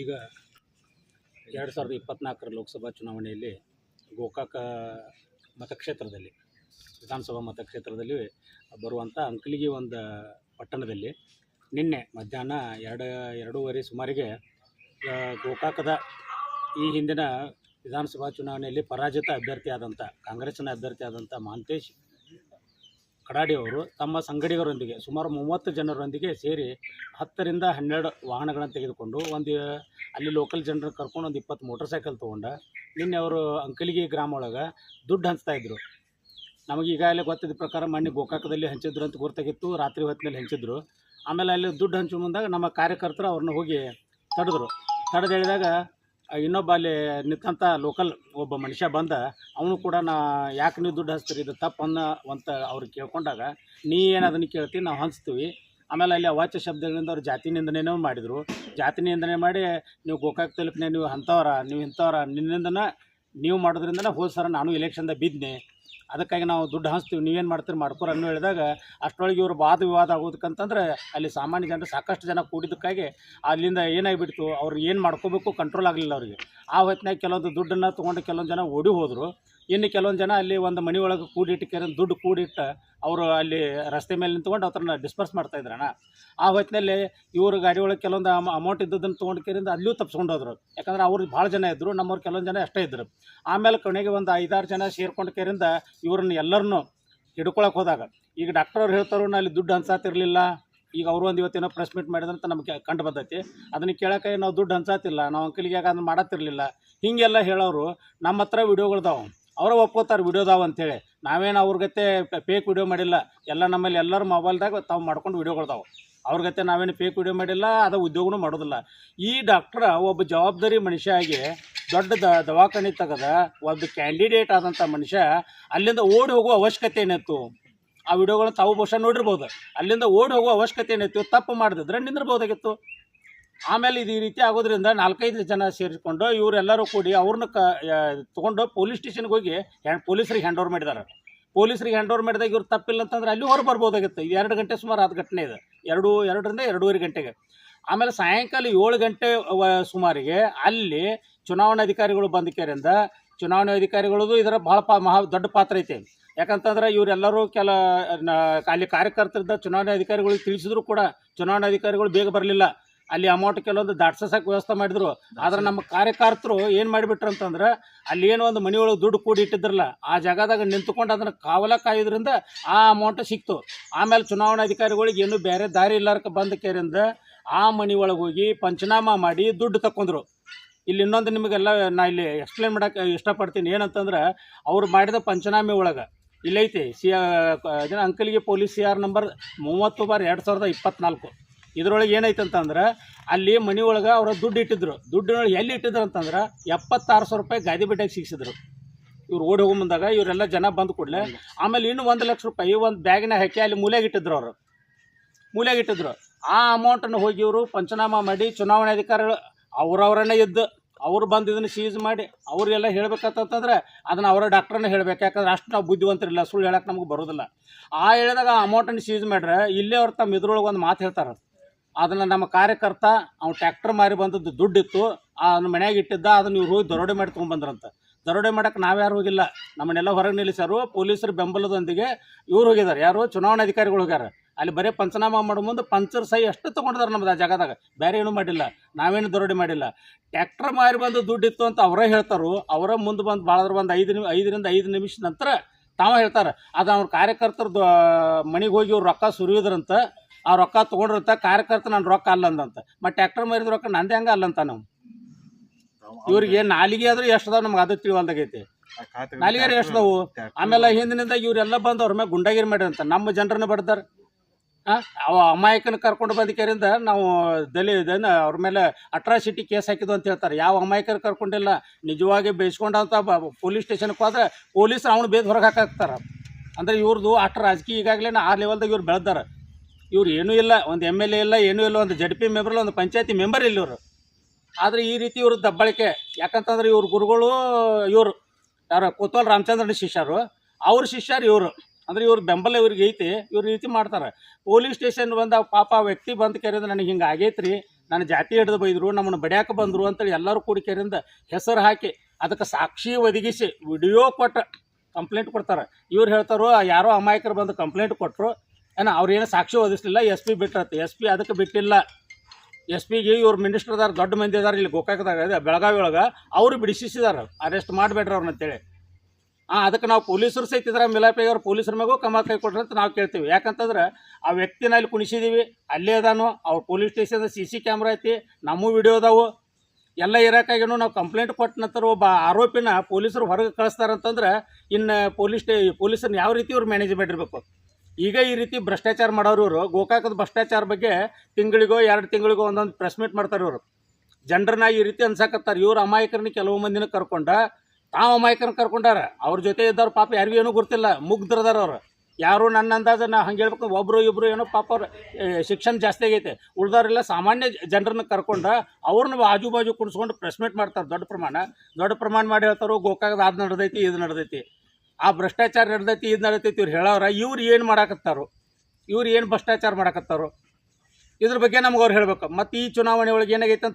ಈಗ ಎರಡು ಸಾವಿರದ ಇಪ್ಪತ್ತ್ನಾಲ್ಕರ ಲೋಕಸಭಾ ಚುನಾವಣೆಯಲ್ಲಿ ಗೋಕಾಕ ಮತಕ್ಷೇತ್ರದಲ್ಲಿ, ವಿಧಾನಸಭಾ ಮತಕ್ಷೇತ್ರದಲ್ಲಿ ಬರುವಂಥ ಅಂಕಲಿಗೆ ಒಂದು ಪಟ್ಟಣದಲ್ಲಿ ನಿನ್ನೆ ಮಧ್ಯಾಹ್ನ ಎರಡು, ಎರಡೂವರೆ ಸುಮಾರಿಗೆ ಗೋಕಾಕದ ಈ ಹಿಂದಿನ ವಿಧಾನಸಭಾ ಚುನಾವಣೆಯಲ್ಲಿ ಪರಾಜಿತ ಅಭ್ಯರ್ಥಿ ಆದಂಥ ಕಾಂಗ್ರೆಸ್ಸಿನ ಅಭ್ಯರ್ಥಿ ಆದಂಥ ಮಹಾಂತೇಶ್ ಕಡಾಡಿ ಅವರು ತಮ್ಮ ಸಂಗಡಿಗರೊಂದಿಗೆ ಸುಮಾರು ಮೂವತ್ತು ಜನರೊಂದಿಗೆ ಸೇರಿ ಹತ್ತರಿಂದ ಹನ್ನೆರಡು ವಾಹನಗಳನ್ನು ತೆಗೆದುಕೊಂಡು ಒಂದು, ಅಲ್ಲಿ ಲೋಕಲ್ ಜನರನ್ನು ಕರ್ಕೊಂಡು ಒಂದು ಇಪ್ಪತ್ತು ಮೋಟರ್ ಸೈಕಲ್ ತೊಗೊಂಡ ನಿನ್ನೆ ಅವರು ಅಂಕಲಿಗೆ ಗ್ರಾಮ ಒಳಗೆ ದುಡ್ಡು ಹಂಚ್ತಾ ಇದ್ರು. ನಮಗೆ ಈಗಾಗಲೇ ಗೊತ್ತಿದ್ದ ಪ್ರಕಾರ ಮಣ್ಣಿ ಗೋಕಾಕದಲ್ಲಿ ಹಂಚಿದ್ರು ಅಂತ ಗೊತ್ತಾಗಿತ್ತು ರಾತ್ರಿ ಹೊತ್ತಿನಲ್ಲಿ ಹಂಚಿದ್ರು. ಆಮೇಲೆ ಅಲ್ಲಿ ದುಡ್ಡು ಹಂಚು ಮುಂದಾಗ ನಮ್ಮ ಕಾರ್ಯಕರ್ತರು ಅವ್ರನ್ನ ಹೋಗಿ ತಡೆದ್ರು. ತಡೆದು ಹೇಳಿದಾಗ ಇನ್ನೊಬ್ಬ ಅಲ್ಲಿ ನಿಂತಂಥ ಲೋಕಲ್ ಒಬ್ಬ ಮನುಷ್ಯ ಬಂದ, ಅವನು ಕೂಡ ನಾ ಯಾಕೆ ನೀವು ದುಡ್ಡು ಹಚ್ತೀರಿ, ಇದು ತಪ್ಪು ಅನ್ನೋ ಅಂತ ಅವ್ರಿಗೆ ಕೇಳ್ಕೊಂಡಾಗ, ನೀ ಏನು ಅದನ್ನು ಕೇಳ್ತಿ, ನಾವು ಹಂಚ್ತೀವಿ. ಆಮೇಲೆ ಅಲ್ಲಿ ಅವಾಚ್ಯ ಶಬ್ದಗಳಿಂದ ಅವ್ರು ಜಾತಿ ನಿಂದನೆಯೂ ಮಾಡಿದರು. ಜಾತಿ ನಿಂದನೆ ಮಾಡಿ, ನೀವು ಗೋಕಾಕ್ ತಾಲೂಕಿನ ನೀವು ಅಂಥವ್ರ, ನೀವು ಇಂಥವ್ರ, ನಿನ್ನಿಂದನ ನೀವು ಮಾಡೋದ್ರಿಂದನೇ ಹೋದ ಸರ ನಾನು ಎಲೆಕ್ಷನ್ದಾಗ ಬಿದ್ದೆ ಅದಕ್ಕಾಗಿ ನಾವು ದುಡ್ಡು ಹಂಚ್ತೀವಿ, ನೀವೇನು ಮಾಡ್ತೀರಿ ಮಾಡ್ಕೊರ ಅನ್ನೋ ಹೇಳಿದಾಗ ಅಷ್ಟರೊಳಗೆ ಇವರು ವಾದ ವಿವಾದ ಆಗೋದಕ್ಕಂತಂದ್ರೆ ಅಲ್ಲಿ ಸಾಮಾನ್ಯ ಜನರು ಸಾಕಷ್ಟು ಜನ ಕೂಡಿದ್ದಕ್ಕಾಗಿ ಅಲ್ಲಿಂದ ಏನಾಗಿಬಿಡ್ತು, ಅವ್ರು ಏನು ಮಾಡ್ಕೋಬೇಕು ಕಂಟ್ರೋಲ್ ಆಗಲಿಲ್ಲ ಅವರಿಗೆ. ಆ ಹೊತ್ತಿನಾಗ ಕೆಲವೊಂದು ದುಡ್ಡನ್ನು ತೊಗೊಂಡು ಕೆಲವೊಂದು ಜನ ಓಡಿ ಹೋದರು. ಇನ್ನು ಕೆಲವೊಂದು ಜನ ಅಲ್ಲಿ ಒಂದು ಮನೆ ಒಳಗೆ ಕೂಡಿಟ್ಟು ದುಡ್ಡು ಕೂಡಿಟ್ಟು ಅವರು ಅಲ್ಲಿ ರಸ್ತೆ ಮೇಲೆ ನಿಂತ್ಕೊಂಡು ಅವ್ರನ್ನ ಡಿಸ್ಪರ್ಸ್ ಮಾಡ್ತಾ ಇದ್ರಣ್ಣ ಆ ಹೊತ್ತಿನಲ್ಲಿ ಇವರು ಗಾಡಿ ಒಳಗೆ ಕೆಲವೊಂದು ಅಮೌಂಟ್ ಇದ್ದದನ್ನು ತೊಗೊಂಡು ಕೇರಿಂದ ಅಲ್ಲಿಯೂ ತಪ್ಸ್ಕೊಂಡು ಹೋದ್ರು. ಯಾಕಂದ್ರೆ ಅವ್ರು ಭಾಳ ಜನ ಇದ್ದರು ನಮ್ಮವ್ರು ಕೆಲವೊಂದು ಜನ ಅಷ್ಟೇ ಇದ್ದರು ಆಮೇಲೆ ಕೊನೆಗೆ ಒಂದು ಐದಾರು ಜನ ಸೇರ್ಕೊಂಡು ಕೇರಿಂದ ಇವ್ರನ್ನ ಎಲ್ಲರನ್ನೂ ಹಿಡ್ಕೊಳಕ್ಕೆ ಹೋದಾಗ, ಈಗ ಡಾಕ್ಟರ್ ಅವ್ರು ಹೇಳ್ತಾರೋ ಅಲ್ಲಿ ದುಡ್ಡು ಹಂಚಾತಿರ್ಲಿಲ್ಲ ಈಗ ಅವರು ಒಂದು ಇವತ್ತೇನೋ ಪ್ರೆಸ್ ಮೀಟ್ ಮಾಡಿದಂತ ನಮಗೆ ಕಂಡು ಬಂದೈತಿ. ಅದನ್ನು ಕೇಳೋಕೆ ನಾವು ದುಡ್ಡು ಹಂಚಾತಿಲ್ಲ ನಾವು ಅಂಕಲಿಗೆ ಯಾಕೆ ಅದನ್ನು ಮಾಡತ್ತಿರಲಿಲ್ಲ. ಹೀಗೆಲ್ಲ ಹೇಳೋರು ನಮ್ಮ ಹತ್ರ ವಿಡಿಯೋಗಳ್ದಾವ ಅವರ ಒಪ್ಕೋತಾರೆ ವಿಡಿಯೋದಾವ ಅಂತೇಳಿ. ನಾವೇನು ಅವ್ರ ಗತೆ ಫೇಕ್ ವಿಡಿಯೋ ಮಾಡಿಲ್ಲ. ಎಲ್ಲ ನಮ್ಮಲ್ಲಿ ಎಲ್ಲರ ಮೊಬೈಲ್ದಾಗ ತಾವು ಮಾಡ್ಕೊಂಡು ವಿಡಿಯೋಗಳ್ದಾವೆ. ಅವ್ರ ಗತೆ ನಾವೇನು ಫೇಕ್ ವಿಡಿಯೋ ಮಾಡಿಲ್ಲ, ಅದು ಉದ್ಯೋಗನೂ ಮಾಡೋದಿಲ್ಲ. ಈ ಡಾಕ್ಟ್ರ ಒಬ್ಬ ಜವಾಬ್ದಾರಿ ಮನುಷ್ಯ ಆಗಿ ದೊಡ್ಡ ದ ದವಾಖಾನೆ ತೆಗೆದ, ಒಂದು ಕ್ಯಾಂಡಿಡೇಟ್ ಆದಂಥ ಮನುಷ್ಯ ಅಲ್ಲಿಂದ ಓಡಿ ಹೋಗುವ ಅವಶ್ಯಕತೆ ಏನಿತ್ತು? ಆ ವಿಡಿಯೋಗಳನ್ನ ತಾವು ಬಹುಶಃ ನೋಡಿರ್ಬೋದು. ಅಲ್ಲಿಂದ ಓಡಿ ಹೋಗುವ ಅವಶ್ಯಕತೆ ಏನಿತ್ತು? ತಪ್ಪು ಮಾಡಿದ್ರೆ ನಿಂದಿರ್ಬೋದಾಗಿತ್ತು ಆಮೇಲೆ ಇದು ಈ ರೀತಿ ಆಗೋದ್ರಿಂದ ನಾಲ್ಕೈದು ಜನ ಸೇರಿಸ್ಕೊಂಡು ಇವರೆಲ್ಲರೂ ಕೂಡಿ ಅವ್ರನ್ನ ಕ ತೊಗೊಂಡು ಪೊಲೀಸ್ ಸ್ಟೇಷನ್ಗೆ ಹೋಗಿ ಹ್ಯಾಂಡ್, ಪೊಲೀಸರಿಗೆ ಹ್ಯಾಂಡ್ ಓವರ್ ಮಾಡಿದ್ದಾರೆ. ಪೊಲೀಸರಿಗೆ ಹ್ಯಾಂಡ್ ಓವರ್ ಮಾಡಿದಾಗ ಇವ್ರು ತಪ್ಪಿಲ್ಲ ಅಂತಂದ್ರೆ ಅಲ್ಲಿ ಹೊರ ಬರ್ಬೋದಾಗಿತ್ತು. ಎರಡು ಗಂಟೆ ಸುಮಾರು ಆದ ಘಟನೆ ಇದೆ. ಎರಡು, ಎರಡರಿಂದ ಎರಡೂವರೆ ಗಂಟೆಗೆ. ಆಮೇಲೆ ಸಾಯಂಕಾಲ ಏಳು ಗಂಟೆ ಸುಮಾರಿಗೆ ಅಲ್ಲಿ ಚುನಾವಣಾ ಅಧಿಕಾರಿಗಳು ಬಂದಿಕೆರಿಂದ ಚುನಾವಣಾ ಅಧಿಕಾರಿಗಳದು ಇದರ ಭಾಳ ಪಾ, ಮಹಾ ದೊಡ್ಡ ಪಾತ್ರ ಐತೆ. ಯಾಕಂತಂದ್ರೆ ಇವರೆಲ್ಲರೂ ಕೆಲ ಅಲ್ಲಿ ಕಾರ್ಯಕರ್ತರಿದ್ದ ಚುನಾವಣಾ ಅಧಿಕಾರಿಗಳಿಗೆ ತಿಳಿಸಿದ್ರು ಕೂಡ ಚುನಾವಣಾಧಿಕಾರಿಗಳು ಬೇಗ ಬರಲಿಲ್ಲ. ಅಲ್ಲಿ ಅಮೌಂಟ್ ಕೆಲವೊಂದು ದಾಟ್ಸಕ್ಕೆ ವ್ಯವಸ್ಥೆ ಮಾಡಿದ್ರು. ಆದ್ರೆ ನಮ್ಮ ಕಾರ್ಯಕರ್ತರು ಏನು ಮಾಡಿಬಿಟ್ರು ಅಂತಂದ್ರೆ ಅಲ್ಲಿ ಏನೋ ಒಂದು ಮನೆಯೊಳಗೆ ದುಡ್ಡು ಕೂಡಿ ಇಟ್ಟಿದ್ರಲ್ಲ ಆ ಜಾಗದಾಗ ನಿಂತ್ಕೊಂಡು ಅದನ್ನು ಕಾವಲ ಕಾಯೋದ್ರಿಂದ ಆ ಅಮೌಂಟ್ ಸಿಕ್ತು. ಆಮೇಲೆ ಚುನಾವಣಾ ಅಧಿಕಾರಿಗಳಿಗೆ ಏನು ಬೇರೆ ದಾರಿ ಇಲ್ಲಾರ್ಕ ಬಂದ ಕೇರಿಂದ ಆ ಮನೆ ಒಳಗೆ ಹೋಗಿ ಪಂಚನಾಮ ಮಾಡಿ ದುಡ್ಡು ತಕೊಂಡ್ರು ಇಲ್ಲಿ ಇನ್ನೊಂದು ನಿಮಗೆಲ್ಲ ನಾ ಇಲ್ಲಿ ಎಕ್ಸ್ಪ್ಲೇನ್ ಮಾಡೋಕೆ ಇಷ್ಟಪಡ್ತೀನಿ. ಏನಂತಂದ್ರೆ ಅವ್ರು ಮಾಡಿದ ಪಂಚನಾಮೆ ಒಳಗೆ ಇಲ್ಲೈತಿ ಸಿ ಅಂಕಲ್ಗೆ ಅಂಕಲಿಗೆ ಪೊಲೀಸ್ ಸಿ ಆರ್ ನಂಬರ್ ಮೂವತ್ತು ಬಾರ್ ಎರಡು ಸಾವಿರದ ಇಪ್ಪತ್ನಾಲ್ಕು. ಇದ್ರೊಳಗೆ ಏನೈತೆ ಅಂತಂದ್ರೆ ಅಲ್ಲಿ ಮನೆ ಒಳಗೆ ಅವ್ರ ದುಡ್ಡು ಇಟ್ಟಿದ್ರು. ದುಡ್ಡಿನೊಳಗೆ ಎಲ್ಲಿ ಇಟ್ಟಿದ್ರು ಅಂತಂದ್ರೆ ಎಪ್ಪತ್ತಾರು ಸಾವಿರ ರೂಪಾಯಿ ಗಾದಿ ಸಿಗಿಸಿದ್ರು. ಸಿಕ್ಸಿದ್ರು ಇವ್ರು ಓಡಿ ಹೋಗೋ ಮುಂದಾಗ ಇವರೆಲ್ಲ ಜನ ಬಂದು ಕೂಡಲೇ ಆಮೇಲೆ ಇನ್ನೂ ಒಂದು ಲಕ್ಷ ರೂಪಾಯಿ ಒಂದು ಬ್ಯಾಗ್ನ ಹಾಕಿ ಅಲ್ಲಿ ಮೂಲೆಗೆ ಇಟ್ಟಿದ್ರು ಅವರು. ಮೂಲೆಗೆ ಇಟ್ಟಿದ್ರು. ಆ ಅಮೌಂಟನ್ನು ಹೋಗಿ ಇವರು ಪಂಚನಾಮ ಮಾಡಿ ಚುನಾವಣಾಧಿಕಾರಿಗಳು ಅವ್ರವ್ರನ್ನೇ ಇದ್ದು ಅವ್ರು ಬಂದು ಇದನ್ನು ಸೀಸ್ ಮಾಡಿ ಅವರೆಲ್ಲ ಹೇಳಬೇಕಂತಂದ್ರೆ ಅದನ್ನು ಅವರ ಡಾಕ್ಟ್ರನ್ನ ಹೇಳಬೇಕು. ಯಾಕಂದ್ರೆ ಅಷ್ಟು ನಾವು ಬುದ್ಧಿವಂತರಿಲ್ಲ. ಸುಳ್ಳು ಹೇಳಕ್ಕೆ ನಮ್ಗೆ ಬರೋದಿಲ್ಲ. ಆ ಹೇಳಿದಾಗ ಆ ಅಮೌಂಟನ್ನು ಸೀಸ್ ಮಾಡ್ರೆ ಇಲ್ಲೇ ಅವ್ರು ತಮ್ಮ ಇದ್ರೊಳಗೆ ಒಂದು ಮಾತು ಹೇಳ್ತಾರೆ. ಅದನ್ನು ನಮ್ಮ ಕಾರ್ಯಕರ್ತ, ಅವ್ನು ಟ್ಯಾಕ್ಟರ್ ಮಾರಿ ಬಂದದ್ದು ದುಡ್ಡಿತ್ತು, ಅದನ್ನ ಮನ್ಯಾಗ ಇಟ್ಟಿದ್ದ, ಅದನ್ನ ಇವ್ರು ಹೋಗಿ ದರೋಡೆ ಮಾಡಿ ತೊಗೊಂಬಂದ್ರಂತ. ದರೋಡೆ ಮಾಡಕ್ಕೆ ನಾವ್ಯಾರು ಹೋಗಿಲ್ಲ. ನಮ್ಮನ್ನೆಲ್ಲ ಹೊರಗೆ ನಿಲ್ಲಿಸ್ಯಾರು, ಪೊಲೀಸರು ಬೆಂಬಲದೊಂದಿಗೆ ಇವ್ರು ಹೋಗಿದ್ದಾರೆ ಯಾರು? ಚುನಾವಣಾ ಅಧಿಕಾರಿಗಳು ಹೋಗ್ಯಾರ. ಅಲ್ಲಿ ಬರೀ ಪಂಚನಾಮ ಮಾಡೋ ಮುಂದೆ ಪಂಚರ್ ಸಹಿ ಅಷ್ಟು ತೊಗೊಂಡಿದ್ದಾರೆ ನಮ್ದು ಆ ಜಾಗದಾಗ. ಬೇರೆ ಏನೂ ಮಾಡಿಲ್ಲ. ನಾವೇನು ದರೋಡೆ ಮಾಡಿಲ್ಲ. ಟ್ಯಾಕ್ಟರ್ ಮಾರಿ ಬಂದು ದುಡ್ಡಿತ್ತು ಅಂತ ಅವರೇ ಹೇಳ್ತಾರೋ. ಅವರ ಮುಂದೆ ಬಂದು ಭಾಳದ್ರ ಒಂದು ಐದು ನಿಮಿ, ಐದರಿಂದ ಐದು ನಿಮಿಷ ನಂತರ ತಾವ ಹೇಳ್ತಾರೆ. ಅದು ಅವ್ರ ಕಾರ್ಯಕರ್ತರದ್ದು ಮನೆಗೆ ಹೋಗಿ ಅವ್ರು ರೊಕ್ಕ ಸುರಿಯೋದ್ರಂತ ಆ ರೊಕ್ಕ ತೊಗೊಂಡಿರ್ತ ಕಾರ್ಯಕರ್ತ ನನ್ನ ರೊಕ್ಕ ಅಲ್ಲ ಅಂದಂತ ಮತ್ತು ಟ್ಯಾಕ್ಟರ್ ಮಾರಿದ ರೊಕ್ಕ ನಂದೇ ಅಲ್ಲ ಅಲ್ಲಂತ ನಾವು. ಇವ್ರಿಗೆ ನಾಲಿಗೆ ಆದ್ರೆ ಎಷ್ಟು ಅದಾವ ನಮ್ಗೆ ಅದು ತಿಳಿವಲ್ದಾಗೈತಿ. ನಾಲಿಗೆ ಎಷ್ಟದವು? ಆಮೇಲೆ ಹಿಂದಿನಿಂದ ಇವರೆಲ್ಲ ಬಂದು ಅವ್ರ ಮೇಲೆ ಗುಂಡಾಗಿರಿ ಮಾಡ್ರಂತ ನಮ್ಮ ಜನರನ್ನ ಬಡ್ದಾರ. ಹಾಂ ಅವ ಅಮಾಯಕನ ಕರ್ಕೊಂಡು ಬಂದಿದ್ದರಿಂದ ನಾವು ದಲಿ ಇದನ್ನ ಅವ್ರ ಮೇಲೆ ಅಟ್ರಾಸಿಟಿ ಕೇಸ್ ಹಾಕಿದ್ವು ಅಂತ ಹೇಳ್ತಾರೆ. ಯಾವ ಅಮಾಯಕರು ಕರ್ಕೊಂಡಿಲ್ಲ. ನಿಜವಾಗಿ ಬೇಯಿಸ್ಕೊಂಡಂತ ಪೊಲೀಸ್ ಸ್ಟೇಷನ್ಗೆ ಹೋದ್ರೆ ಪೊಲೀಸ್ ಅವನು ಬೇದ್ ಹೊರಗೆ ಹಾಕಾಕ್ತಾರೆ. ಅಂದ್ರೆ ಇವ್ರದ್ದು ಅಷ್ಟು ರಾಜಕೀಯ ಈಗಾಗಲೇ ಆ ಲೆವೆಲ್ದಾಗ ಇವ್ರು ಬೆಳೆದಾರ. ಇವ್ರು ಏನೂ ಇಲ್ಲ, ಒಂದು ಎಂ ಎಲ್ ಎ ಇಲ್ಲ, ಏನೂ ಇಲ್ಲ, ಒಂದು ಜಡ್ ಪಿ ಮೆಂಬರ್ ಒಂದು ಪಂಚಾಯತಿ ಮೆಂಬರ್ ಇಲ್ಲ ಇವರು. ಆದರೆ ಈ ರೀತಿ ಇವ್ರ ದಬ್ಬಳಿಕೆ. ಯಾಕಂತಂದ್ರೆ ಇವ್ರ ಗುರುಗಳು ಇವರು, ಯಾರು ಕೋತ್ವಾಲ್ ರಾಮಚಂದ್ರನ ಶಿಷ್ಯರು, ಅವ್ರ ಶಿಷ್ಯರು ಇವರು. ಅಂದರೆ ಇವ್ರ ಬೆಂಬಲ ಇವ್ರಿಗೆ ಐತಿ, ಇವ್ರ ರೀತಿ ಮಾಡ್ತಾರೆ. ಪೊಲೀಸ್ ಸ್ಟೇಷನ್ ಬಂದ ಪಾಪ ವ್ಯಕ್ತಿ ಬಂದು ಕರೆದು ನನಗೆ ಹಿಂಗೆ ಆಗೈತ್ರಿ ನನ್ನ ಜಾತಿ ಹಿಡಿದು ಬೈದರು, ನಮ್ಮನ್ನು ಬಡ್ಯಾಕ ಬಂದರು ಅಂತೇಳಿ ಎಲ್ಲರೂ ಕೂಡಿ ಕೆರೆಯಿಂದ ಹೆಸರು ಹಾಕಿ, ಅದಕ್ಕೆ ಸಾಕ್ಷಿ ಒದಗಿಸಿ ವಿಡಿಯೋ ಕೊಟ್ಟು ಕಂಪ್ಲೇಂಟ್ ಕೊಡ್ತಾರೆ. ಇವ್ರು ಹೇಳ್ತಾರೋ, ಯಾರೋ ಅಮಾಯಕರು ಬಂದು ಕಂಪ್ಲೇಂಟ್ ಕೊಟ್ಟರು ಏನೋ ಅವ್ರೇನು ಸಾಕ್ಷಿ ಓದಿಸ್ಲಿಲ್ಲ ಎಸ್ ಪಿ ಬಿಟ್ಟಿರತ್ತೆ ಎಸ್ ಪಿ ಅದಕ್ಕೆ ಬಿಟ್ಟಿಲ್ಲ. ಎಸ್ ಪಿಗೆ ಇವ್ರು ಮಿನಿಸ್ಟರ್ ಅದಾರ ದೊಡ್ಡ ಮಂದಿ ಅದಾರ ಇಲ್ಲಿ ಗೋಕಾಕದಾಗ ಬೆಳಗಾವಿ ಒಳಗೆ, ಅವರು ಬಿಡಿಸಿದಾರೆ ಅರೆಸ್ಟ್ ಮಾಡಬೇಡ್ರಿ ಅವ್ರನ್ನ ಅಂತೇಳಿ. ಹಾಂ ಅದಕ್ಕೆ ನಾವು ಪೊಲೀಸರು ಸಹಿತ ಇದ್ರ ಮಿಲಾಪಿ ಅವ್ರು ಪೊಲೀಸರ ಮೇಗೂ ಕ್ರಮ ಕೈ ಕೊಡ್ರಿ ಅಂತ ನಾವು ಕೇಳ್ತೀವಿ. ಯಾಕಂತಂದ್ರೆ ಆ ವ್ಯಕ್ತಿನ ಅಲ್ಲಿ ಕುಣಿಸಿದೀವಿ, ಅಲ್ಲೇ ಅದಾನು, ಅವ್ರ police station C C camera ಐತಿ, ನಮ್ಮ ವಿಡಿಯೋ ಅದಾವು. ಎಲ್ಲ ಇರೋಕ್ಕಾಗೇನು ನಾವು ಕಂಪ್ಲೇಂಟ್ ಕೊಟ್ಟ ನಂತರ ಒಬ್ಬ ಆರೋಪಿನ ಪೊಲೀಸರು ಹೊರಗೆ ಕಳಿಸ್ತಾರಂತಂದ್ರೆ, ಇನ್ನು ಪೊಲೀಸ್ ಸ್ಟೇ, ಪೊಲೀಸರನ್ನ ಯಾವ ರೀತಿ ಇವ್ರು ಮ್ಯಾನೇಜ್ಮೆಂಟ್ ಮಾಡಿರ್ಬೇಕು? ಈಗ ಈ ರೀತಿ ಭ್ರಷ್ಟಾಚಾರ ಮಾಡೋರು ಇವರು. ಗೋಕಾಕದ ಭ್ರಷ್ಟಾಚಾರ ಬಗ್ಗೆ ತಿಂಗಳಿಗೋ, ಎರಡು ತಿಂಗಳಿಗೋ ಒಂದೊಂದು ಪ್ರೆಸ್ ಮೀಟ್ ಮಾಡ್ತಾರೆ ಇವರು. ಜನರನ್ನ ಈ ರೀತಿ ಅನ್ಸಾಕತ್ತಾರೆ. ಇವ್ರು ಅಮಾಯಕರನ್ನ ಕೆಲವು ಮಂದಿನ ಕರ್ಕೊಂಡ, ತಾವು ಅಮಾಯಕರನ್ನ ಕರ್ಕೊಂಡಾರ. ಅವ್ರ ಜೊತೆ ಇದ್ದವ್ರು ಪಾಪ ಯಾರಿಗೂ ಏನೂ ಗೊತ್ತಿಲ್ಲ. ಮುಗ್ಧರದಾರ ಅವ್ರು. ಯಾರು ನನ್ನ ಅಂದಾಜು ನಾ ಹಂಗೆ ಹೇಳ್ಬೇಕು ಒಬ್ಬರು ಇಬ್ಬರು ಏನೋ ಪಾಪ ಅವ್ರ ಶಿಕ್ಷಣ ಜಾಸ್ತಿ ಆಗೈತೆ. ಉಳ್ದವ್ರೆಲ್ಲ ಸಾಮಾನ್ಯ ಜನರನ್ನ ಕರ್ಕೊಂಡು ಅವ್ರನ್ನ ಆಜು ಬಾಜು ಕುಣಿಸ್ಕೊಂಡು ಪ್ರೆಸ್ ಮೀಟ್ ಮಾಡ್ತಾರೆ. ದೊಡ್ಡ ಪ್ರಮಾಣ. ದೊಡ್ಡ ಪ್ರಮಾಣ ಮಾಡಿ ಹೇಳ್ತಾರೋ, ಗೋಕಾಕದ ಅದು ನಡೆದೈತಿ, ಇದು ನಡೆದೈತಿ. ಆ ಭ್ರಷ್ಟಾಚಾರ ನಡೆದೈತಿ, ಇದು ನಡೆತೈತಿ ಇವ್ರು ಹೇಳೋರ ಇವ್ರು ಏನು ಮಾಡಾಕತ್ತಾರೋ, ಇವ್ರು ಏನು ಭ್ರಷ್ಟಾಚಾರ ಮಾಡಾಕತ್ತಾರೋ, ಇದ್ರ ಬಗ್ಗೆ ನಮ್ಗೆ ಅವ್ರು ಹೇಳ್ಬೇಕು. ಮತ್ತು ಈ ಚುನಾವಣೆ ಒಳಗೆ ಏನಾಗೈತೆ